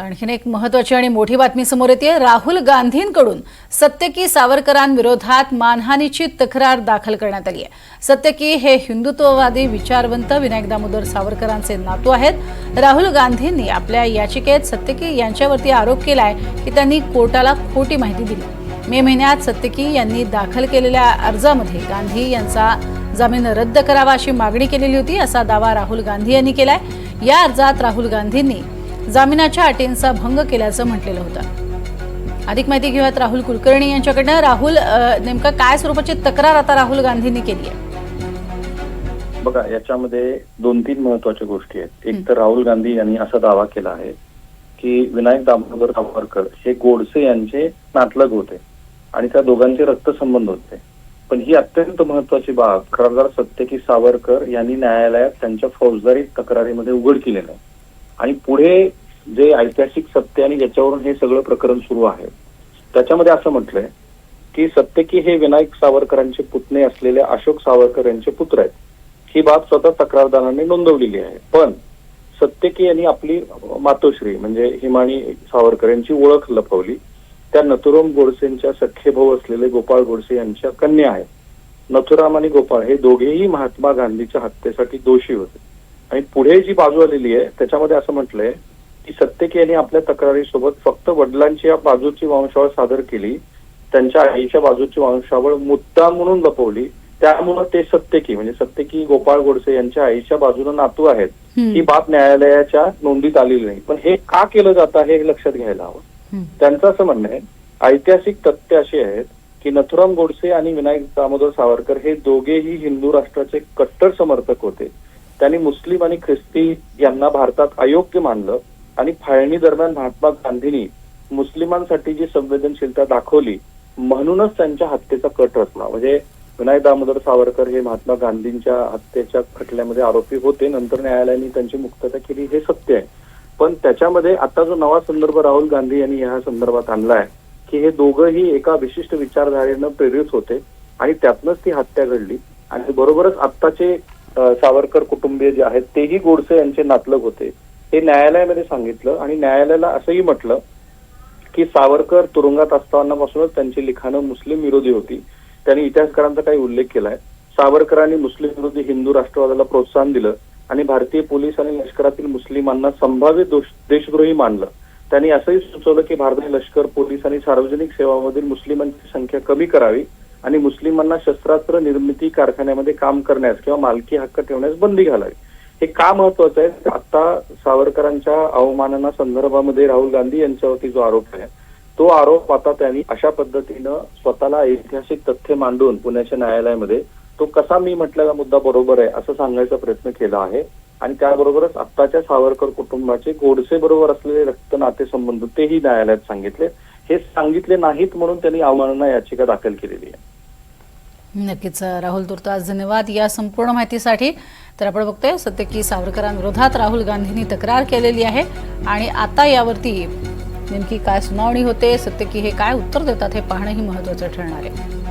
आणखीन एक महत्वाची आणि मोठी बातमी समोर येते. राहुल गांधींकडून सत्यकी सावरकरांविरोधात मानहानीची तक्रार दाखल करण्यात आली आहे. सत्यकी हे हिंदुत्ववादी विचारवंत विनायक दामोदर सावरकरांचे नातू आहेत. राहुल गांधींनी आपल्या याचिकेत सत्यकी यांच्यावरती आरोप केलाय की त्यांनी कोर्टाला खोटी माहिती दिली. मे महिन्यात सत्यकी यांनी दाखल केलेल्या अर्जामध्ये गांधी यांचा जामीन रद्द करावा अशी मागणी केलेली होती असा दावा राहुल गांधी यांनी केलाय. या अर्जात राहुल गांधींनी जामिनाच्या अटींचा भंग केल्याचं म्हटलेलं होतं. अधिक माहिती घेऊयात राहुल कुलकर्णी यांच्याकडनं. राहुल नेमकं काय स्वरूपाची तक्रार आता राहुल गांधींनी केली आहे? बघा याच्यामध्ये दोन तीन महत्त्वाच्या गोष्टी आहेत. एक तर राहुल गांधी यांनी असा दावा केला आहे की विनायक दामोदर सावरकर हे गोडसे यांचे नातलग होते आणि त्या दोघांचे रक्तसंबंध होते. पण ही अत्यंत महत्वाची बाब खरंदार सत्यकी सावरकर यांनी न्यायालयात त्यांच्या फौजदारी तक्रारीमध्ये उघड केलेलं आहे. आणि पुढे जे ऐतिहासिक सत्य आणि ज्याच्यावरून हे सगळं प्रकरण सुरू आहे त्याच्यामध्ये असं म्हटलंय की सत्यकी हे विनायक सावरकरांचे पुतणे असलेले अशोक सावरकर यांचे पुत्र आहेत. ही बाब स्वतः तक्रारदारांनी नोंदवलेली आहे. पण सत्यकी यांनी आपली मातोश्री म्हणजे हिमाणी सावरकर यांची ओळख लपवली. त्या नथुराम गोडसेंच्या सख्खे भाऊ असलेले गोपाळ गोडसे यांच्या कन्या आहेत. नथुराम आणि गोपाळ हे दोघेही महात्मा गांधीच्या हत्येसाठी दोषी होते. आणि पुढे जी बाजू आलेली आहे त्याच्यामध्ये असं म्हटलंय की सत्यकी यांनी आपल्या तक्रारीसोबत फक्त वडिलांची या बाजूची वंशावळ सादर केली त्यांच्या आईच्या बाजूची वंशावळ मुद्दाम म्हणून लपवली त्यामुळं ते सत्यकी म्हणजे सत्यकी गोपाळ गोडसे यांच्या आईच्या बाजूने नातू आहेत. ही बाब न्यायालयाच्या नोंदीत आलेली नाही पण हे का केलं जातं हे लक्षात घ्यायला हवं. त्यांचं असं म्हणणं आहे ऐतिहासिक तथ्य अशी आहेत की नथुराम गोडसे आणि विनायक दामोदर सावरकर हे दोघेही हिंदू राष्ट्राचे कट्टर समर्थक होते त्यांनी मुस्लिम आणि ख्रिस्ती यांना भारतात अयोग्य मानलं आणि फाळणी दरम्यान महात्मा गांधींनी मुस्लिमांसाठी जी संवेदनशीलता दाखवली म्हणूनच त्यांच्या हत्येचा कट रचला. म्हणजे विनायक दामोदर सावरकर हे महात्मा गांधींच्या हत्येच्या खटल्यामध्ये आरोपी होते. नंतर न्यायालयाने त्यांची मुक्तता केली हे सत्य आहे. पण त्याच्यामध्ये आता जो नवा संदर्भ राहुल गांधी यांनी या संदर्भात आणलाय की हे दोघंही एका विशिष्ट विचारधारेनं प्रेरित होते आणि त्यातनंच ती हत्या घडली. आणि बरोबरच आत्ताचे सावरकर कुटुंबीय जे आहेत तेही गोडसे यांचे नातलग होते. हे न्यायालयामध्ये सांगितलं आणि न्यायालयाला असंही म्हटलं की सावरकर तुरुंगात असतानापासूनच त्यांची लिखाणं मुस्लिम विरोधी होती. त्यांनी इतिहासकारांचा काही उल्लेख केलाय. सावरकरांनी मुस्लिम विरोधी हिंदू राष्ट्रवादाला प्रोत्साहन दिलं आणि भारतीय पोलीस आणि लष्करातील मुस्लिमांना संभाव्य देशद्रोही मानलं. त्यांनी असंही सुचवलं की भारतीय लष्कर पोलीस आणि सार्वजनिक सेवांमधील मुस्लिमांची संख्या कमी करावी. आणि मुस्लिमांना शस्त्रास्त्र निर्मिती कारखान्यामध्ये काम करण्यास किंवा मालकी हक्क ठेवण्यास बंदी घालावी. हे का महत्वाचं आहे? आता सावरकरांच्या अवमानना संदर्भामध्ये राहुल गांधी यांच्यावरती जो आरोप आहे तो आरोप आता त्यांनी अशा पद्धतीनं स्वतःला ऐतिहासिक तथ्य मांडून पुण्याच्या न्यायालयामध्ये तो कसा मी म्हटलेला मुद्दा बरोबर आहे असं सांगायचा प्रयत्न केला आहे. आणि त्याबरोबरच आत्ताच्या सावरकर कुटुंबाचे गोडसे बरोबर असलेले रक्त नातेसंबंध तेही न्यायालयात सांगितले. हे सांगितले नाहीत म्हणून त्यांनी अवमानना याचिका दाखल केलेली आहे. नक्कीच राहुल तुर्तास धन्यवाद या संपूर्ण माहितीसाठी. तर आपण बघतोय सत्य की सावरकरांविरोधात राहुल गांधींनी तक्रार केलेली आहे आणि आता यावरती नेमकी काय सुनावणी होते सत्य की हे काय उत्तर देतात हे पाहणंही महत्वाचं ठरणार आहे.